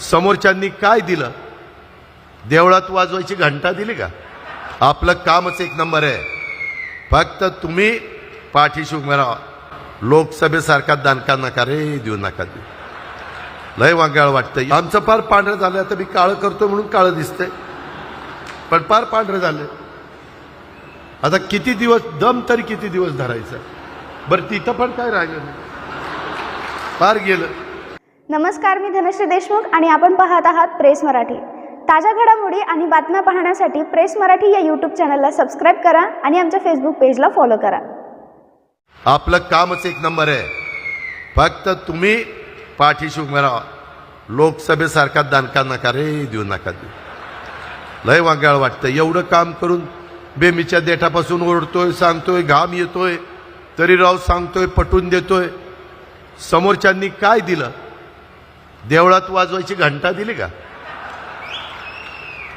समोरच्यांनी काय दिलं? देवळात वाजवायची घंटा दिली का? आपलं कामच एक नंबर आहे. फक्त तुम्ही पाठीशी उभं राहा. लोकसभेसारखा दणका नका रे देऊ नका देऊ. लय वांगाळ वाटतं आमचं फार पांढरं झालं आता मी काळं करतो म्हणून काळं दिसतंय. पण फार पांढरं झालं आता किती दिवस दम तरी किती दिवस धरायचं? बरं तिथं पण काय राहिलं नाही. फार गेलं. नमस्कार मी धनश्री देशमुख आणि आपण पाहत आहात प्रेस मराठी. ताज्या घडामोडी आणि बातम्या पाहण्यासाठी प्रेस मराठी या यूट्यूब चॅनलला सबस्क्राईब करा आणि आमच्या फेसबुक पेजला फॉलो करा. आपलं कामच एक नंबर आहे. फक्त तुम्ही पाठीशी उभं राहा. लोकसभेसारखा दणका नका रे देऊ नका देऊ. लय वांगाळ वाटतं एवढं काम करून बेमीच्या देठापासून ओरडतोय सांगतोय घाम येतोय तरी राव सांगतोय पटून देतोय. समोरच्यांनी काय दिलं? देवळात वाजवायची घंटा दिली का?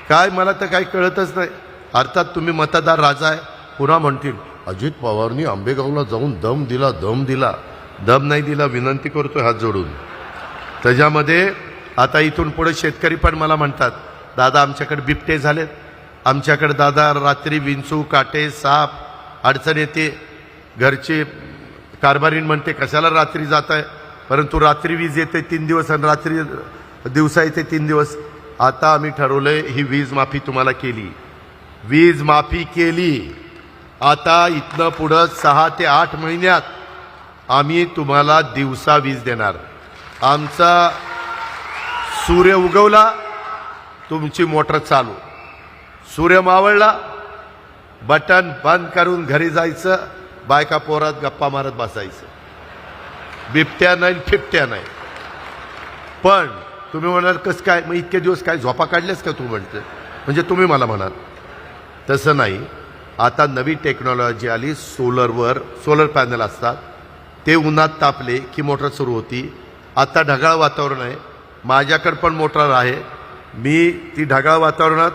काय मला तर काही कळतच नाही. अर्थात तुम्ही मतदार राजा आहे. पुन्हा म्हणतील अजित पवारनी आंबेगावला जाऊन दम दिला दम दिला. दम नाही दिला विनंती करतो हात जोडून. त्याच्यामध्ये आता इथून पुढे शेतकरी पण मला म्हणतात दादा आमच्याकडे बिबटे झालेत. आमच्याकडे दादा रात्री विंचू काटे साप अडचण येते. घरचे कारभारीण म्हणते कशाला रात्री जात आहे परंतु रात्री वीज येते तीन दिवस आणि रात्री दिवसा येते तीन दिवस. आता आम्ही ठरवलंय ही वीज माफी तुम्हाला केली. वीज माफी केली. आता इथनं पुढं सहा ते आठ महिन्यात आम्ही तुम्हाला दिवसा वीज देणार. आमचा सूर्य उगवला तुमची मोटर चालू. सूर्य मावळला बटन बंद करून घरी जायचं बायका पोरात गप्पा मारत बसायचं. बिबट्या नाही फिबट्या नाही. पण तुम्ही म्हणाल कसं काय? मग इतके दिवस काय झोपा काढल्यास का तू? म्हणते. म्हणजे तुम्ही मला म्हणाल. तसं नाही. आता नवी टेक्नॉलॉजी आली सोलरवर सोलर पॅनल असतात. ते उन्हात तापले की मोटर सुरू होती. आता ढगाळ वातावरण आहे. माझ्याकडं पण मोटर आहे. मी ती ढगाळ वातावरणात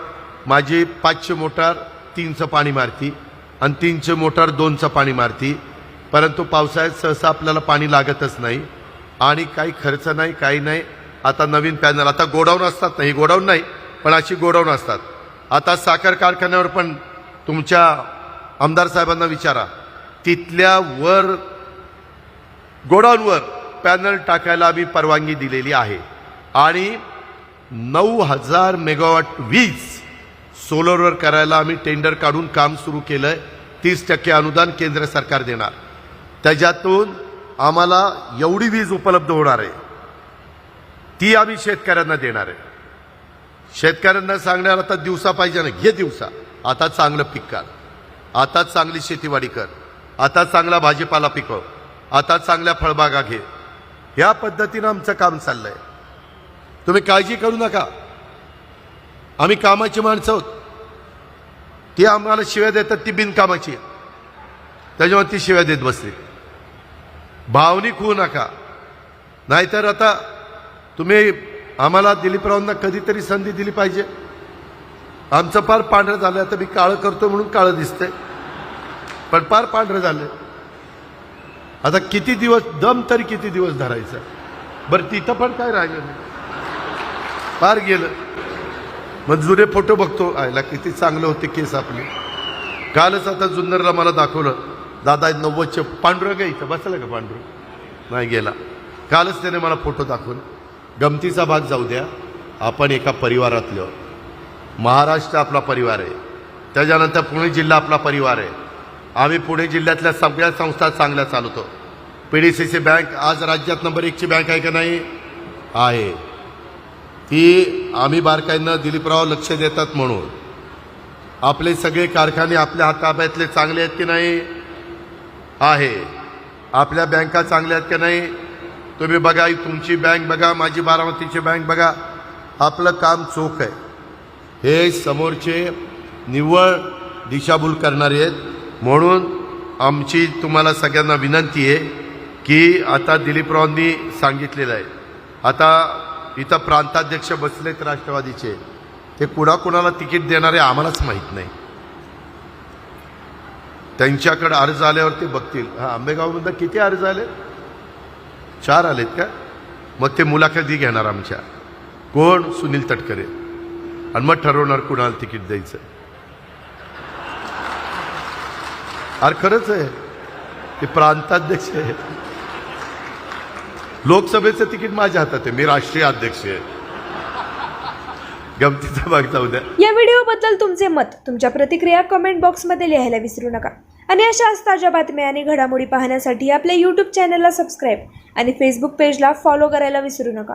माझी पाचशे मोटार तीनचं पाणी मारती. आणि तीनशे मोटार दोनचं पाणी मारती. परंतु पावसाळ्यात सहसा आपल्याला पाणी लागतच नाही आणि काही खर्च नाही काही नाही. आता नवीन पॅनल आता गोडाऊन असतात नाही गोडाऊन नाही पण अशी गोडाऊन असतात. आता साखर कारखान्यावर पण तुमच्या आमदार साहेबांना विचारा. तिथल्या वर गोडाऊनवर पॅनल टाकायला आम्ही परवानगी दिलेली आहे. आणि नऊ हजार मेगावॉट वीज सोलरवर करायला आम्ही टेंडर काढून काम सुरू केलं आहे तीस टक्के अनुदान केंद्र सरकार देणार. त्याच्यातून आम्हाला एवढी वीज उपलब्ध होणार आहे. ती आम्ही शेतकऱ्यांना देणार आहे. शेतकऱ्यांना सांगणार आता दिवसा पाहिजे ना घे दिवसा. आता चांगलं पीक काढ. आता चांगली शेतीवाडी कर. आता चांगला भाजीपाला पिकव आता चांगल्या फळबागा घे. ह्या पद्धतीनं आमचं काम चाललंय. तुम्ही काळजी करू नका. आम्ही कामाची माणसं आहोत. ती आम्हाला शिव्या देतात ती बिनकामाची. आहे. त्याच्यामुळे ती शिव्या देत बसते भावनिक होऊ नका. नाहीतर आता तुम्ही आम्हाला दिलीपरावांना कधीतरी संधी दिली पाहिजे. आमचं फार पांढरं झालं आता मी काळं करतो म्हणून काळं दिसतंय. पण फार पांढरं झालं आता किती दिवस दम तरी किती दिवस धरायचं? बरं तिथं पण काय राहिलं नाही. पार गेलं. मग जुने फोटो बघतो आयला किती चांगले होते केस आपले. कालच आता जुन्नरला मला दाखवलं. दादा नव्वदचे पांडुरंग इथं? बसलं का पांडुरंग नाही गेला. कालच त्याने मला फोटो दाखवून गमतीचा भाग जाऊ द्या आपण एका परिवारातलं. महाराष्ट्र आपला परिवार आहे. त्याच्यानंतर पुणे जिल्हा आपला परिवार आहे. आम्ही पुणे जिल्ह्यातल्या सगळ्या संस्था चांगल्या चालवतो. P D C C bank आज राज्यात नंबर एकची बँक आहे का नाही? आहे. ती आम्ही बारकाईनं दिलीपराव लक्ष देतात म्हणून. आपले सगळे कारखाने आपल्या हाताब्यातले चांगले आहेत की नाही? आहे. आपल्या बँका चांगल्या आहेत की नाही? तुम्ही बघा तुमची बँक बघा माझी बारामतीची बँक बघा. आपलं काम चोख आहे. हे समोरचे निव्वळ दिशाभूल करणारे आहेत. म्हणून आमची तुम्हाला सगळ्यांना विनंती आहे की आता दिलीपरावांनी सांगितलेलं आहे. आता इथं प्रांताध्यक्ष बसलेत राष्ट्रवादीचे. ते कुणाकुणाला तिकीट देणारे आम्हालाच माहीत नाही. त्यांच्याकडे अर्ज आल्यावर ते बघतील. हा आंबेगावमध्ये किती अर्ज आले? चार आलेत का? मग ते मुलाखती घेणार आमच्या. कोण? सुनील तटकरे. आणि मग ठरवणार कुणाला तिकीट द्यायचं. अरे खरंच आहे. ते प्रांताध्यक्ष आहे. लोकसभेचं तिकीट माझ्या हातात आहे. मी राष्ट्रीय अध्यक्ष आहे. गमतीचा भाग जाऊ द्या. या व्हिडिओबद्दल तुमचे मत तुमच्या प्रतिक्रिया कमेंट बॉक्समध्ये लिहायला विसरू नका. आणि अशाच ताज्या बातम्या आणि घडामोडी पाहण्यासाठी आपल्या यूट्यूब चॅनलला सबस्क्राईब आणि फेसबुक पेजला फॉलो करायला विसरू नका.